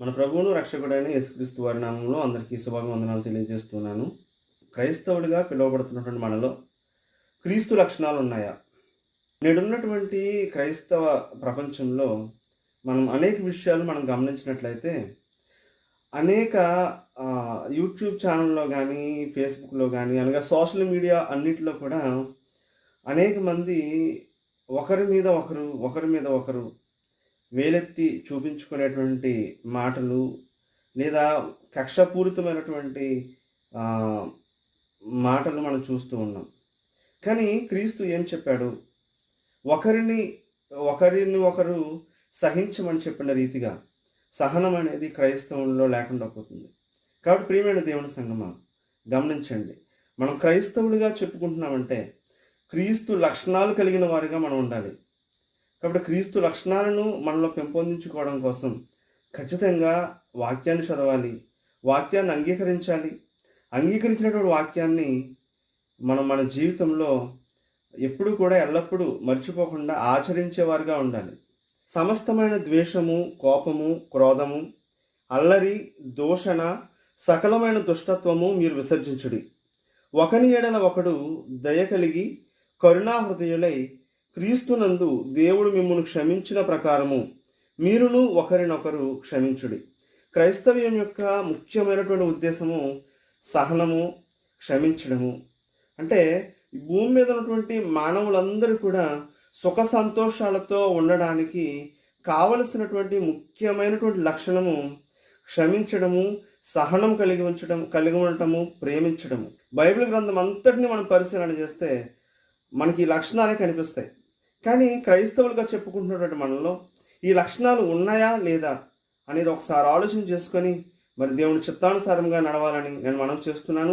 మన ప్రభువును రక్షకుడైన యేసుక్రీస్తు వారి నామంలో అందరికీ శుభాభివందనాలు తెలియజేస్తున్నాను. క్రైస్తవుడిగా పిలువబడుతున్నటువంటి మనలో క్రీస్తు లక్షణాలు ఉన్నాయా? నేడున్నటువంటి క్రైస్తవ ప్రపంచంలో మనం అనేక విషయాలు మనం గమనించినట్లయితే అనేక యూట్యూబ్ ఛానల్లో కానీ ఫేస్బుక్లో కానీ అనగా సోషల్ మీడియా అన్నిటిలో కూడా అనేక మంది ఒకరి మీద ఒకరు ఒకరి మీద ఒకరు వేలెత్తి చూపించుకునేటువంటి మాటలు లేదా కక్షపూరితమైనటువంటి మాటలు మనం చూస్తూ ఉన్నాం. కానీ క్రీస్తు ఏం చెప్పాడు? ఒకరిని ఒకరిని ఒకరు సహించమని చెప్పిన రీతిగా సహనం అనేది క్రైస్తవంలో లేకుండా పోతుంది. కాబట్టి ప్రియమైన దేవుని సంగమా గమనించండి. మనం క్రైస్తవులుగా చెప్పుకుంటున్నామంటే క్రీస్తు లక్షణాలు కలిగిన వారిగా మనం ఉండాలి. కాబట్టి క్రీస్తు లక్షణాలను మనలో పెంపొందించుకోవడం కోసం ఖచ్చితంగా వాక్యాన్ని చదవాలి వాక్యాన్ని అంగీకరించాలి. అంగీకరించినటువంటి వాక్యాన్ని మనం మన జీవితంలో ఎప్పుడు కూడా ఎల్లప్పుడూ మర్చిపోకుండా ఆచరించేవారుగా ఉండాలి. సమస్తమైన ద్వేషము కోపము క్రోధము అల్లరి దూషణ సకలమైన దుష్టత్వము మీరు విసర్జించుడి. ఒకని ఎడల ఒకడు దయ కలిగి కరుణా హృదయులై క్రీస్తునందు దేవుడు మిమ్మల్ని క్షమించిన ప్రకారము మీరును ఒకరినొకరు క్షమించుడి. క్రైస్తవ్యం యొక్క ముఖ్యమైనటువంటి ఉద్దేశము సహనము క్షమించడము. అంటే భూమి మీద ఉన్నటువంటి మానవులందరూ కూడా సుఖ సంతోషాలతో ఉండడానికి కావలసినటువంటి ముఖ్యమైనటువంటి లక్షణము క్షమించడము సహనం కలిగి ఉంచడం కలిగి ఉండటము ప్రేమించడము. బైబిల్ గ్రంథం అంతటిని మనం పరిశీలన చేస్తే మనకి ఈ లక్షణాలే కనిపిస్తాయి. కానీ క్రైస్తవులుగా చెప్పుకుంటున్నటువంటి మనలో ఈ లక్షణాలు ఉన్నాయా లేదా అనేది ఒకసారి ఆలోచన చేసుకొని మరి దేవుని చిత్తానుసారంగా నడవాలని నేను మనవి చేస్తున్నాను.